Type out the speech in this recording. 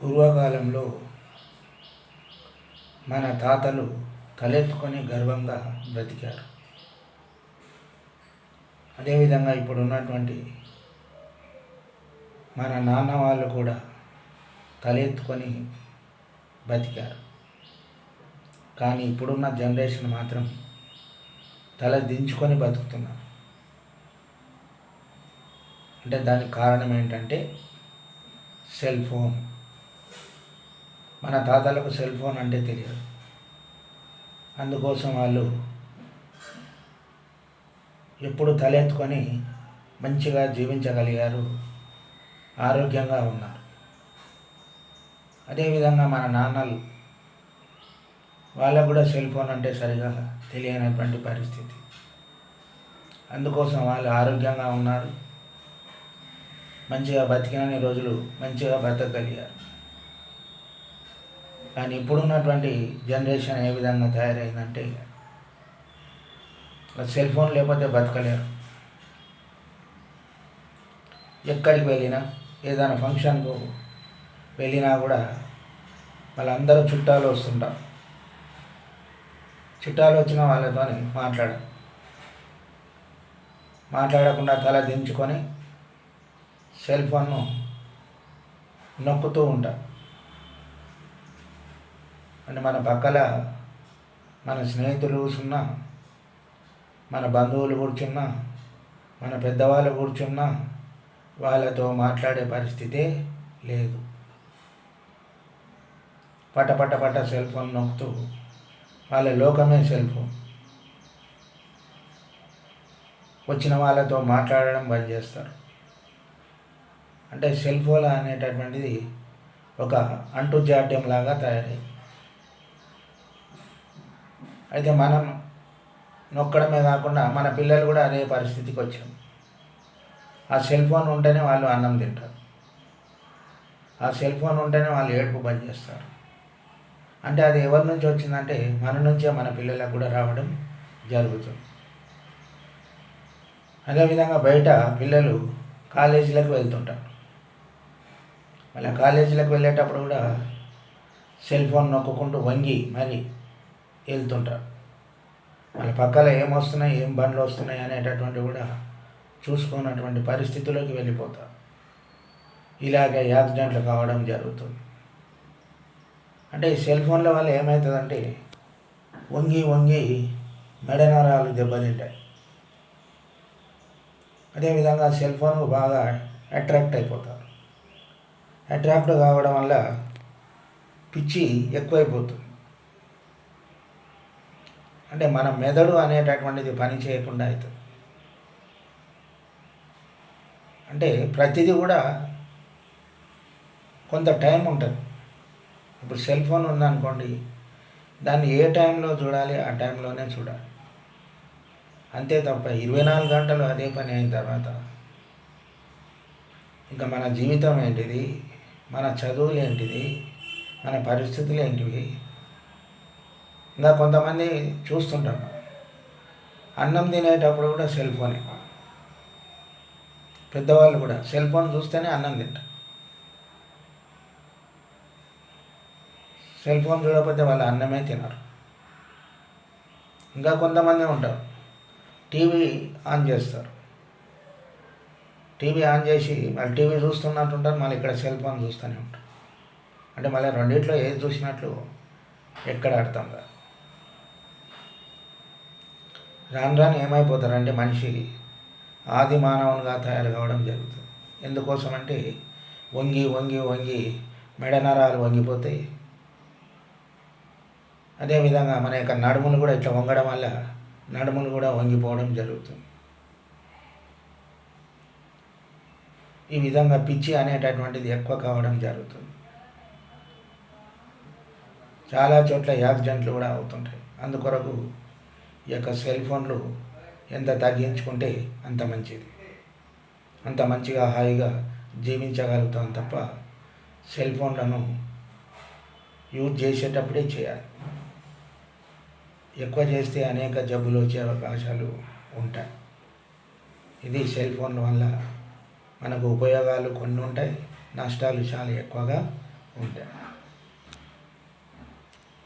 పూర్వకాలంలో మన తాతలు తలెత్తుకొని గర్వంగా బ్రతికారు. అదేవిధంగా ఇప్పుడు ఉన్నటువంటి మన నాన్న వాళ్ళు కూడా తలెత్తుకొని బతికారు కానీ ఇప్పుడున్న జనరేషన్ మాత్రం తల దించుకొని బతుకుతున్నారు. అంటే దానికి కారణం ఏంటంటే సెల్ ఫోన్. మన తాతలకు సెల్ ఫోన్ అంటే తెలియదు. అందుకోసం వాళ్ళు ఎప్పుడు తలెత్తుకొని మంచిగా జీవించగలిగారు ఆరోగ్యంగా ఉన్నారు. అదేవిధంగా మన నాన్నలు వాళ్ళకు కూడా సెల్ ఫోన్ అంటే సరిగా తెలియనటువంటి పరిస్థితి. అందుకోసం వాళ్ళు ఆరోగ్యంగా ఉన్నారు మంచిగా బతికినన్ని రోజులు మంచిగా బతకగలిగారు. కానీ ఇప్పుడున్నటువంటి జనరేషన్ ఏ విధంగా తయారైందంటే సెల్ ఫోన్ లేకపోతే బతకలేరు. ఎక్కడికి వెళ్ళినా ఏదైనా ఫంక్షన్కు వెళ్ళినా కూడా వాళ్ళందరూ చుట్టాలు వస్తుంటాం చుట్టాలు వచ్చిన వాళ్ళతో మాట్లాడ మాట్లాడకుండా తల దించుకొని సెల్ ఫోన్ను నొక్కుతూ ఉంటారు. అంటే మన పక్కల మన స్నేహితులు కూర్చున్నా మన బంధువులు కూర్చున్నా మన పెద్దవాళ్ళు కూర్చున్నా వాళ్ళతో మాట్లాడే పరిస్థితే లేదు. పట పట పట సెల్ ఫోన్ నొక్కుతూ వాళ్ళ లోకమే సెల్ ఫోన్. వచ్చిన వాళ్ళతో మాట్లాడడం బంద్ చేస్తారు. అంటే సెల్ ఫోన్ అనేటటువంటిది ఒక అంటుజాడ్యం లాగా తయారైంది అయితే మనం నొక్కడమే కాకుండా మన పిల్లలు కూడా అదే పరిస్థితికి వచ్చాం ఆ సెల్ ఫోన్ ఉంటేనే వాళ్ళు అన్నం తింటారు. ఆ సెల్ ఫోన్ ఉంటేనే వాళ్ళు ఏడుపు బంద్ చేస్తారు. అంటే అది ఎవరి నుంచి వచ్చిందంటే మన నుంచే మన పిల్లలకు కూడా రావడం జరుగుతుంది. అదేవిధంగా బయట పిల్లలు కాలేజీలకు వెళ్తుంటారు. మళ్ళీ కాలేజీలకు వెళ్ళేటప్పుడు కూడా సెల్ ఫోన్ నొక్కుంటూ వంగి మరి వెళ్తుంటారు. వాళ్ళ పక్కన ఏం వస్తున్నాయి ఏం బండ్లు వస్తున్నాయి అనేటటువంటి కూడా చూసుకున్నటువంటి పరిస్థితుల్లోకి వెళ్ళిపోతారు. ఇలాగే యాక్సిడెంట్లు కావడం జరుగుతుంది. అంటే ఈ సెల్ ఫోన్ల వల్ల ఏమవుతుందంటే వంగి వంగి మెడనరాలు దెబ్బతింటాయి. అదేవిధంగా సెల్ ఫోన్ బాగా అట్రాక్ట్ అయిపోతారు. అట్రాక్ట్ కావడం వల్ల పిచ్చి ఎక్కువైపోతుంది. అంటే మన మెదడు అనేటటువంటిది పని చేయకుండా అవుతుంది అంటే ప్రతిదీ కూడా కొంత టైం ఉంటుంది. ఇప్పుడు సెల్ ఫోన్ ఉందనుకోండి దాన్ని ఏ టైంలో చూడాలి ఆ టైంలోనే చూడాలి. అంతే తప్ప ఇరవై నాలుగు గంటలు అదే పని అయిన తర్వాత ఇంకా మన జీవితం ఏంటిది మన చదువులు ఏంటిది మన పరిస్థితులు ఏంటివి ఇంకా కొంతమంది చూస్తుంటారు. అన్నం తినేటప్పుడు కూడా సెల్ ఫోనే. పెద్దవాళ్ళు కూడా సెల్ ఫోన్ చూస్తేనే అన్నం తింటారు. సెల్ ఫోన్ చూడకపోతే వాళ్ళు అన్నమే తినరు. ఇంకా కొంతమంది ఉంటారు. టీవీ ఆన్ చేస్తారు. టీవీ ఆన్ చేసి మళ్ళీ టీవీ చూస్తున్నట్టు ఉంటారు మళ్ళీ ఇక్కడ సెల్ ఫోన్ చూస్తూనే ఉంటారు. అంటే మళ్ళీ రెండిట్లో ఏది చూసినట్లు ఎక్కడ అర్థం కాదు. రాను రాను ఏమైపోతారంటే మనిషి ఆది మానవునిగా తయారు కావడం జరుగుతుంది. ఎందుకోసం అంటే వంగి వంగి వంగి మెడనరాలు వంగిపోతాయి. అదేవిధంగా మన యొక్క నడుములు కూడా ఇట్లా వంగడం వల్ల నడుములు కూడా వంగిపోవడం జరుగుతుంది. ఈ విధంగా పిచ్చి అనేటటువంటిది ఎక్కువ కావడం జరుగుతుంది. చాలా చోట్ల యాక్సిడెంట్లు కూడా అవుతుంటాయి. అందుకొరకు ఈ యొక్క సెల్ ఫోన్లు ఎంత తగ్గించుకుంటే అంత మంచిది. అంత మంచిగా హాయిగా జీవించగలుగుతాం తప్ప సెల్ ఫోన్లను యూజ్ చేసేటప్పుడే చేయాలి. ఎక్కువ చేస్తే అనేక జబ్బులు వచ్చే అవకాశాలు ఉంటాయి. ఇది సెల్ ఫోన్ల వల్ల మనకు ఉపయోగాలు కొన్ని ఉంటాయి నష్టాలు చాలా ఎక్కువగా ఉంటాయి.